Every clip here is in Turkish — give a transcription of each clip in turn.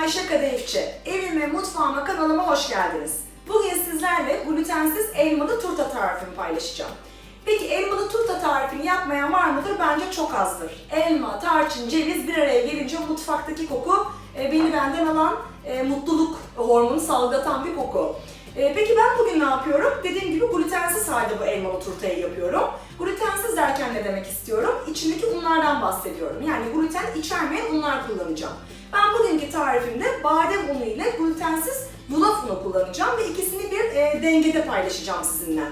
Ayşe Kadayıfçı. Evime, mutfağıma, kanalıma hoş geldiniz. Bugün sizlerle glutensiz elmalı turta tarifimi paylaşacağım. Peki elmalı turta tarifini yapmayan var mıdır? Bence çok azdır. Elma, tarçın, ceviz bir araya gelince mutfaktaki koku e, beni benden alan e, mutluluk hormonu salgılatan bir koku. E, peki ben bugün ne yapıyorum? Dediğim gibi glutensiz halde bu elmalı turtayı yapıyorum. Glutensiz derken ne demek istiyorum? İçindeki unlardan bahsediyorum. Yani gluten içermeyen unlar kullanacağım. Ben bugünkü tarifimde badem unu ile glutensiz yulaf unu kullanacağım ve ikisini bir e, dengede paylaşacağım sizinle.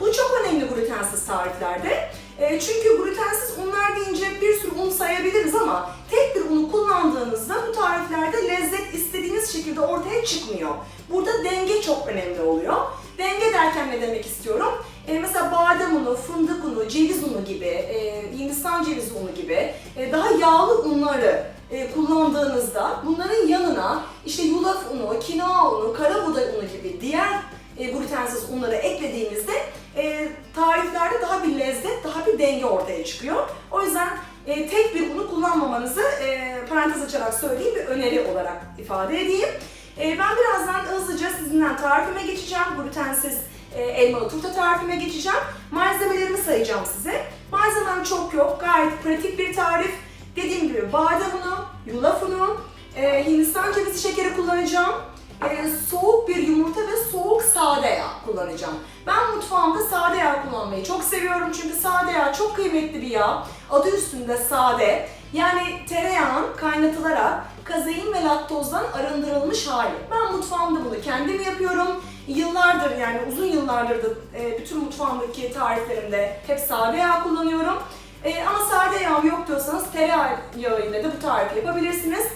Bu çok önemli glutensiz tariflerde. E, çünkü glutensiz unlar deyince bir sürü un sayabiliriz ama tek bir unu kullandığınızda bu tariflerde lezzet istediğiniz şekilde ortaya çıkmıyor. Burada denge çok önemli oluyor. Denge derken ne demek istiyorum? E, mesela badem unu, fındık unu, ceviz unu gibi, e, Hindistan cevizi unu gibi e, daha yağlı unları e, kullandığınızda bunların yanına işte yulaf unu, kinoa unu, kara buğday unu gibi diğer e, glutensiz unları eklediğimizde e, tariflerde daha bir lezzet, daha bir denge ortaya çıkıyor. O yüzden e, tek bir unu kullanmamanızı parantez açarak söyleyeyim bir öneri olarak ifade edeyim. Ben birazdan hızlıca sizinle tarifime geçeceğim. Glutensiz e, elmalı turta tarifime geçeceğim. Malzemelerimi sayacağım size. Malzemem çok yok. Gayet pratik bir tarif. Dediğim gibi badem unu, yulaf unu, e, Hindistan cevizi şekeri kullanacağım. E, soğuk bir yumurta ve soğuk sade yağ kullanacağım. Ben mutfağımda sade yağ kullanmayı çok seviyorum çünkü sade yağ çok kıymetli bir yağ. Adı üstünde sade. Yani tereyağın kaynatılarak kazein ve laktozdan arındırılmış hali. Ben mutfağımda bunu kendim yapıyorum. Yıllardır yani uzun yıllardır da e, bütün mutfağımdaki tariflerimde hep sade yağ kullanıyorum. Yağ yok diyorsanız tereyağı yağıyla da bu tarifi yapabilirsiniz.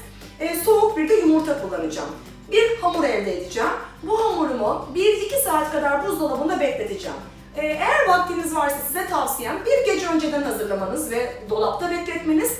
E, soğuk bir de yumurta kullanacağım. Bir hamur elde edeceğim. Bu hamurumu 1-2 saat kadar buzdolabında bekleteceğim. E, eğer vaktiniz varsa size tavsiyem bir gece önceden hazırlamanız ve dolapta bekletmeniz.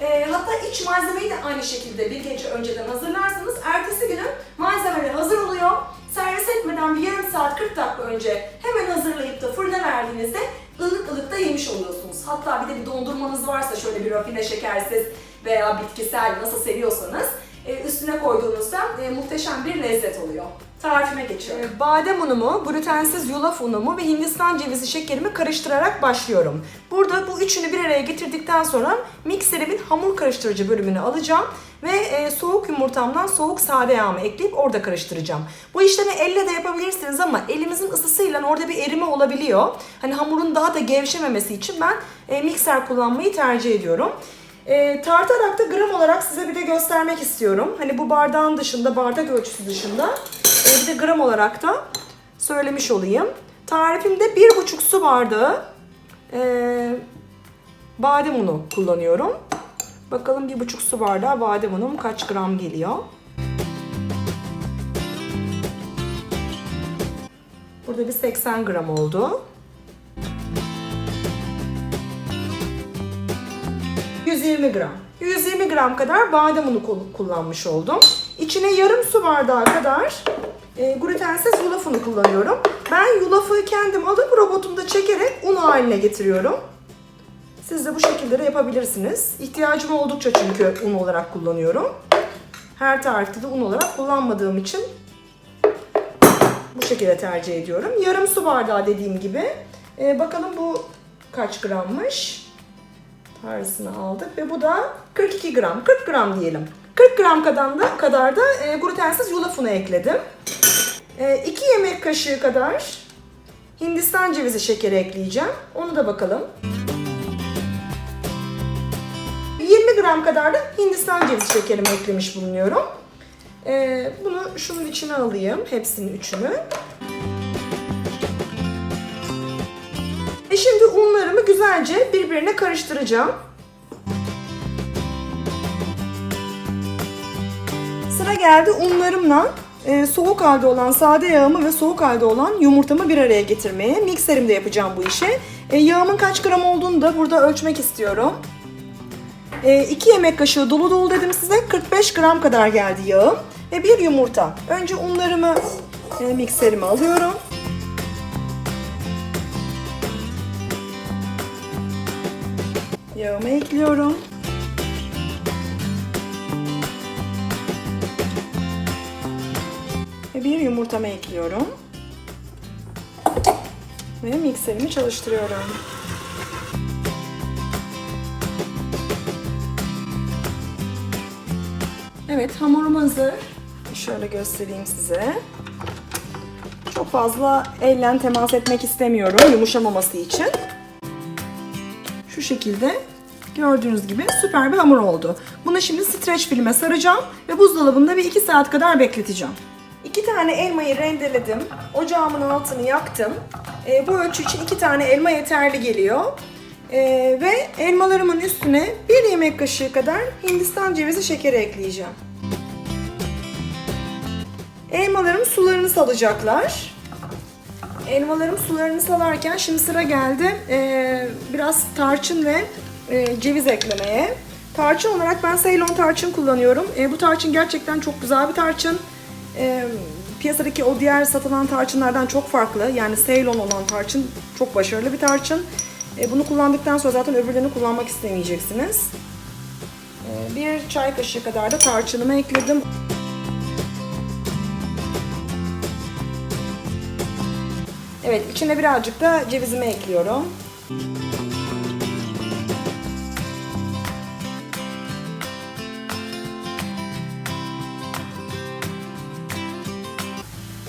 E, hatta iç malzemeyi de aynı şekilde bir gece önceden hazırlarsanız ertesi günü malzemeler hazır oluyor. Servis etmeden bir yarım saat 40 dakika önce hemen hazırlayıp da fırına verdiğinizde ılık ılık da yemiş oluyorsunuz. Hatta bir de bir dondurmanız varsa şöyle bir rafine şekersiz veya bitkisel nasıl seviyorsanız e, üstüne koyduğunuzda e, muhteşem bir lezzet oluyor. Tarifime geçiyorum. E, badem unumu, glutensiz yulaf unumu ve Hindistan cevizi şekerimi karıştırarak başlıyorum. Burada bu üçünü bir araya getirdikten sonra mikserimin hamur karıştırıcı bölümünü alacağım ve e, soğuk yumurtamdan soğuk sade yağımı ekleyip orada karıştıracağım. Bu işlemi elle de yapabilirsiniz ama elimizin ısısıyla orada bir erime olabiliyor. Hani hamurun daha da gevşememesi için ben e, mikser kullanmayı tercih ediyorum. E, tartarak da gram olarak size bir de göstermek istiyorum. Hani bu bardağın dışında, bardak ölçüsü dışında e, bir de gram olarak da söylemiş olayım. Tarifimde 1,5 su bardağı e, badem unu kullanıyorum. Bakalım 1,5 su bardağı badem unum kaç gram geliyor. Burada bir 80 gram oldu. 120 gram. 120 gram kadar badem unu kul- kullanmış oldum. İçine yarım su bardağı kadar e, glutensiz yulaf unu kullanıyorum. Ben yulafı kendim alıp robotumda çekerek un haline getiriyorum. Siz de bu şekilde de yapabilirsiniz. İhtiyacım oldukça çünkü un olarak kullanıyorum. Her tarifte de un olarak kullanmadığım için bu şekilde tercih ediyorum. Yarım su bardağı dediğim gibi. E, bakalım bu kaç grammış? Tarısını aldık ve bu da 42 gram, 40 gram diyelim. 40 gram kadar da, kadar da e, glutensiz yulaf unu ekledim. 2 yemek kaşığı kadar Hindistan cevizi şekeri ekleyeceğim. Onu da bakalım. Gram kadar da Hindistan cevizi şekerimi eklemiş bulunuyorum. E, bunu şunun içine alayım. Hepsinin üçünü. Ve şimdi unlarımı güzelce birbirine karıştıracağım. Sıra geldi unlarımla e, soğuk halde olan sade yağımı ve soğuk halde olan yumurtamı bir araya getirmeye. Mikserimde yapacağım bu işi. E, yağımın kaç gram olduğunu da burada ölçmek istiyorum. 2 yemek kaşığı dolu dolu dedim size. 45 gram kadar geldi yağım. Ve bir yumurta. Önce unlarımı e, mikserime alıyorum. Yağımı ekliyorum. yumurtamı ekliyorum. Ve mikserimi çalıştırıyorum. Evet hamurum hazır. Şöyle göstereyim size. Çok fazla elle temas etmek istemiyorum yumuşamaması için. Şu şekilde gördüğünüz gibi süper bir hamur oldu. Bunu şimdi streç filme saracağım ve buzdolabında bir 2 saat kadar bekleteceğim. İki tane elmayı rendeledim. Ocağımın altını yaktım. E, bu ölçü için iki tane elma yeterli geliyor. E, ve elmalarımın üstüne bir yemek kaşığı kadar Hindistan cevizi şekeri ekleyeceğim. Elmalarım sularını salacaklar. Elmalarım sularını salarken şimdi sıra geldi ee, biraz tarçın ve e, ceviz eklemeye. Tarçın olarak ben Ceylon tarçın kullanıyorum. E, bu tarçın gerçekten çok güzel bir tarçın. E, piyasadaki o diğer satılan tarçınlardan çok farklı. Yani Ceylon olan tarçın çok başarılı bir tarçın. E, bunu kullandıktan sonra zaten öbürlerini kullanmak istemeyeceksiniz. E, bir çay kaşığı kadar da tarçınımı ekledim. Evet, içine birazcık da cevizimi ekliyorum.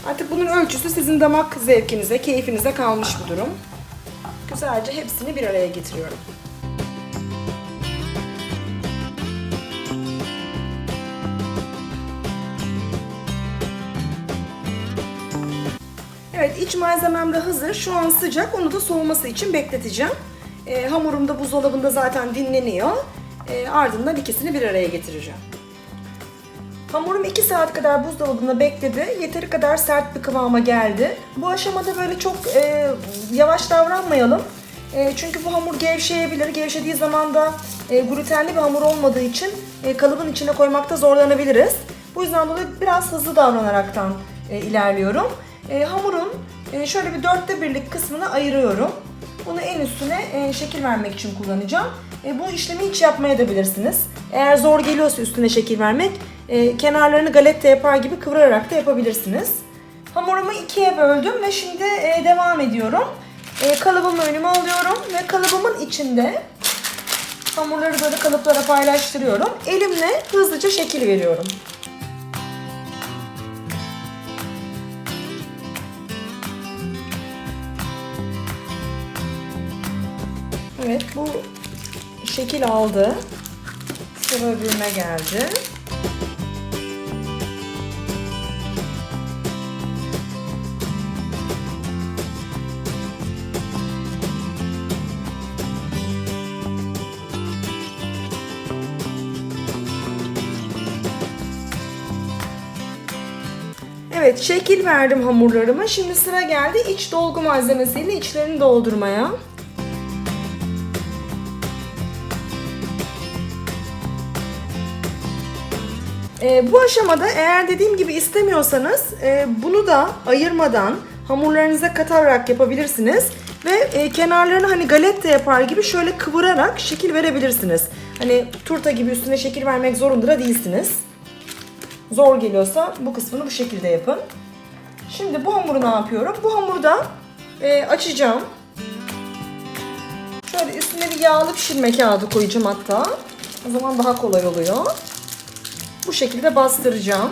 Artık bunun ölçüsü sizin damak zevkinize, keyfinize kalmış bir durum. Güzelce hepsini bir araya getiriyorum. Evet iç malzemem de hazır. Şu an sıcak. Onu da soğuması için bekleteceğim. E, hamurum da buzdolabında zaten dinleniyor. E, ardından ikisini bir araya getireceğim. Hamurum 2 saat kadar buzdolabında bekledi. Yeteri kadar sert bir kıvama geldi. Bu aşamada böyle çok e, yavaş davranmayalım. E, çünkü bu hamur gevşeyebilir. Gevşediği zaman da e, glutenli bir hamur olmadığı için e, kalıbın içine koymakta zorlanabiliriz. Bu yüzden dolayı biraz hızlı davranaraktan e, ilerliyorum. E, hamurun e, şöyle bir dörtte birlik kısmını ayırıyorum. Bunu en üstüne e, şekil vermek için kullanacağım. E, bu işlemi hiç yapmayabilirsiniz. Eğer zor geliyorsa üstüne şekil vermek, e, kenarlarını galette yapar gibi kıvırarak da yapabilirsiniz. Hamurumu ikiye böldüm ve şimdi e, devam ediyorum. E, kalıbımı önüme alıyorum ve kalıbımın içinde hamurları böyle kalıplara paylaştırıyorum. Elimle hızlıca şekil veriyorum. Evet bu şekil aldı. Sıra öbürüne geldi. Evet şekil verdim hamurlarıma. Şimdi sıra geldi iç dolgu malzemesiyle içlerini doldurmaya. E, bu aşamada eğer dediğim gibi istemiyorsanız e, bunu da ayırmadan hamurlarınıza katarak yapabilirsiniz. Ve e, kenarlarını hani galette yapar gibi şöyle kıvırarak şekil verebilirsiniz. Hani turta gibi üstüne şekil vermek zorunda da değilsiniz. Zor geliyorsa bu kısmını bu şekilde yapın. Şimdi bu hamuru ne yapıyorum? Bu hamuru da e, açacağım. Şöyle üstüne bir yağlı pişirme kağıdı koyacağım hatta. O zaman daha kolay oluyor. Bu şekilde bastıracağım.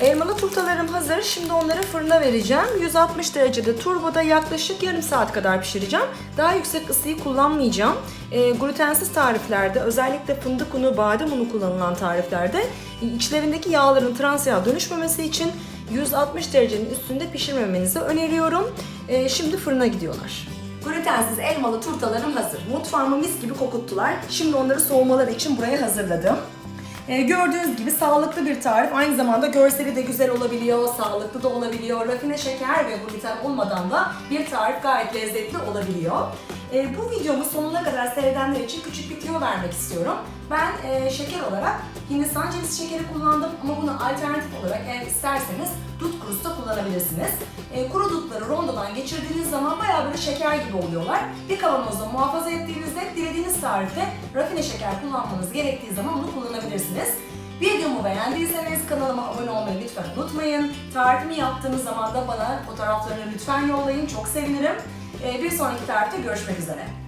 Elmalı turtalarım hazır. Şimdi onları fırına vereceğim. 160 derecede turboda yaklaşık yarım saat kadar pişireceğim. Daha yüksek ısıyı kullanmayacağım. E, glutensiz tariflerde özellikle fındık unu, badem unu kullanılan tariflerde içlerindeki yağların trans yağ dönüşmemesi için 160 derecenin üstünde pişirmemenizi öneriyorum. E, şimdi fırına gidiyorlar. Glutensiz elmalı turtalarım hazır. Mutfağımı mis gibi kokuttular. Şimdi onları soğumaları için buraya hazırladım. Ee, gördüğünüz gibi sağlıklı bir tarif. Aynı zamanda görseli de güzel olabiliyor, sağlıklı da olabiliyor. Rafine şeker ve gluten olmadan da bir tarif gayet lezzetli olabiliyor. Ee, bu videomu sonuna kadar seyredenler için küçük bir tüyo vermek istiyorum. Ben e, şeker olarak Hindistan cevizi şekeri kullandım ama bunu alternatif olarak eğer isterseniz dut kurusu da kullanabilirsiniz. E, kuru dutları rondodan geçirdiğiniz zaman bayağı böyle şeker gibi oluyorlar. Bir kavanozda muhafaza dilediğiniz tarifte rafine şeker kullanmanız gerektiği zaman bunu kullanabilirsiniz. Videomu beğendiyseniz kanalıma abone olmayı lütfen unutmayın. Tarifimi yaptığınız zaman da bana fotoğraflarını lütfen yollayın. Çok sevinirim. E, bir sonraki tarifte görüşmek üzere.